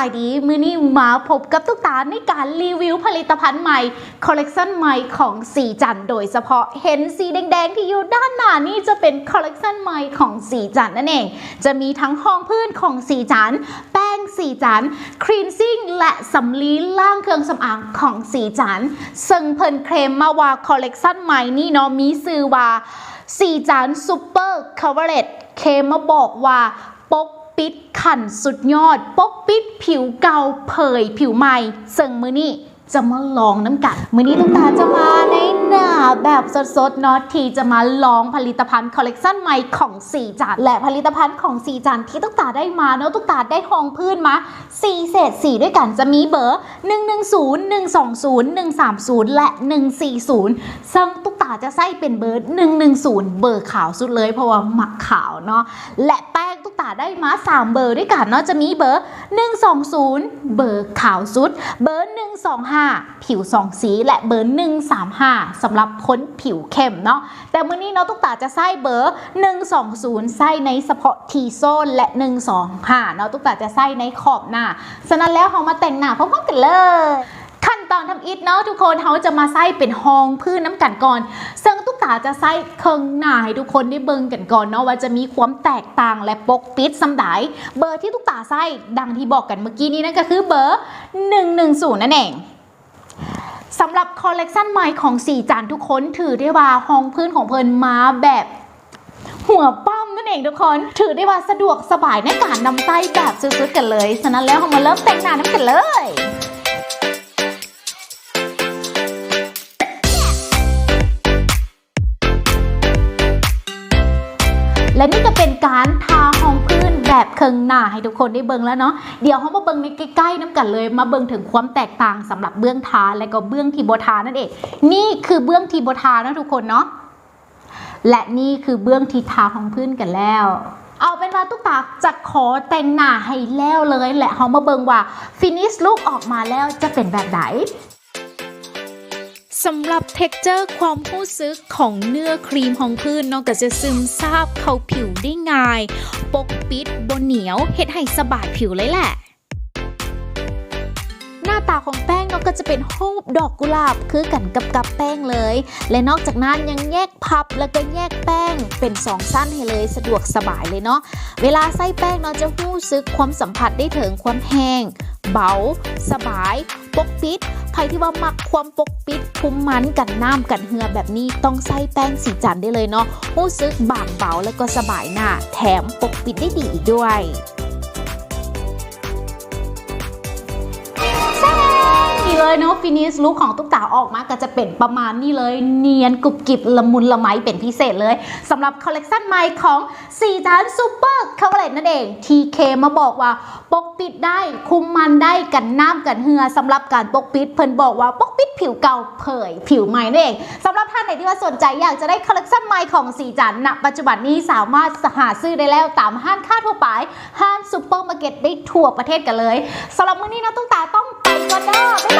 ายดี มือนี้มาพบกับตุ๊กตาในการรีวิวผลิตภัณฑ์ใหม่ คอลเลกชันใหม่ของสีจันโดยเฉพาะเห็นสีแดงๆที่อยู่ด้านหน้านี่จะเป็นคอลเลกชันใหม่ของสีจันนั่นเอง จะมีทั้งห้องพื้นของสีจันแป้งสีจันครีนซิ่งและสำลีล่างเครื่องสำอางของสีจันซึ่งเพิ่นเคลมมาว่าคอลเลกชันใหม่นี่เนาะมีชื่อว่าสีจานซูเปอร์คาเวเลตเคมมาบอกว่าปก ปิดขันสุดยอด ปกปิดผิวเก่าเผยผิวใหม่เซิงมือนี้จะมาลองน้ำกัดมือนี้ตุ๊กตาจะมาในาแบบสดๆเนาะที่จะมาลองผลิตภัณฑ์คอลเลกชันใหม่ของสีจานและผลิตภัณฑ์ของสีจานที่ตุ๊กตาได้มาเนาะตุ๊กตาได้ห้องพื้นมา4เศษ4ด้วยกันจะมีเบอร์ 110 120 130 และ 140 ซึ่งตุ๊กตาจะใส่เป็นเบอร์ 110 เบอร์ขาวสุดเลย เพราะว่าหมักขาวเนาะและแป้งตุ๊กตาได้มา 3 เบอร์ด้วยกันเนาะจะมีเบอร์ 120 เบอร์ขาวสุด เบอร์ 125 ผิวสองสีและเบอร์ 135สำหรับคนผิวเข้มเนาะแต่มื้อนี้เนาะตุ๊กตาจะใส่เบอร์ 120ใส่ในเฉพาะทีโซนและ 125เนาะตุ๊กตาจะใส่ในขอบหน้าฉะนั้นแล้วเรามาแต่งหน้าพร้อมๆกันเลยขั้นตอนทำอิฐเนาะทุกคนเขาจะมาใส่เป็นห้องพื้นน้ำกันก่อน ซึ่งตุ๊กตาจะใส่เครื่องหน้าให้ทุกคนได้เบิ่งกันก่อนเนาะว่าจะมีความแตกต่างและปกปิดสำไดเบอร์ที่ตุ๊กตาใส่ดังที่บอกกันเมื่อกี้นี้นั่นก็คือเบอร์ 110 นั่นเอง สำหรับคอลเลกชันใหม่ของสีจานทุกคนถือได้ว่าห้องพื้นของเพลินมาแบบหัวป้อมนั่นเองทุกคน ถือได้ว่าสะดวกสบายในการนำไส้แบบสุดๆกันเลย ฉะนั้นแล้วเรามาเริ่มแต่งหน้าน้ำกันเลยและนี่ก็เป็นการทา บบเคิงหน้าให้ทุกคนได้เบิ่งแล้วเนาะเดี๋ยวเขามาเบิ่งในใกล้ๆน้ำกันเลย มาเบิ่งถึงความแตกต่างสำหรับเบื้องทาและก็เบื้องทีโบทานั่นเอง นี่คือเบื้องทีโบทานะทุกคนเนาะและนี่คือเบื้องทีทาของพื้นกันแล้วเอาเป็นว่าตุ๊กตาจะขอแต่งหน้าให้แล้วเลย และเขามาเบิงว่าฟินิชลุกออกมาแล้วจะเป็นแบบไหน สำหรับเท็กเจอร์ความรู้สึกของเนื้อครีมของพื้นเนาะก็จะซึมซาบเข้าผิวได้ง่าย ปกปิดบนเหนียวเฮ็ดให้สบายผิวเลยแหละ หน้าตาของแป้งเนาะก็จะเป็นรูปดอกกุหลาบคือกันกับกับแป้งเลย และนอกจากนั้นยังแยกพับแล้วก็แยกแป้งเป็นสองสั้นให้เลยสะดวกสบายเลยเนาะเวลาใส่แป้งเนาะจะรู้สึกความสัมผัสได้ถึงความแห้งเบา สบาย ปกปิด ใครที่ว่ามักความปกปิดคุมมันกันน้ำกันเหือแบบนี้ต้องใส่แป้งสีจันได้เลยเนาะรู้สึกบางเบาแล้วก็สบายหน้า แถมปกปิดได้ดีอีกด้วย เลยเนาะฟินิชลุคของตุ๊กตาออกมาก็จะเป็นประมาณนี้เลย เนียนกรุบกริบละมุนละไมเป็นพิเศษเลยสำหรับคอลเลกชันใหม่ของสีจานซูเปอร์คาร์เลตนั่นเอง TK มาบอกว่าปกปิดได้คุมมันได้กันน้ำกันเหือสำหรับการปกปิดเพิ่นบอกว่าปกปิดผิวเก่าเผยผิวใหม่นั่นเองสำหรับท่านไหนที่ว่าสนใจอยากจะได้คอลเลกชันใหม่ของสีจันณปัจจุบันนี้สามารถหาซื้อได้แล้วตามห้างค้าทั่วไปห้างซูเปอร์มาร์เก็ตได้ทั่วประเทศกันเลยสำหรับมื้อนี้นะตุ๊กตาต้องไปก่อนเด้อบ๊ายบาย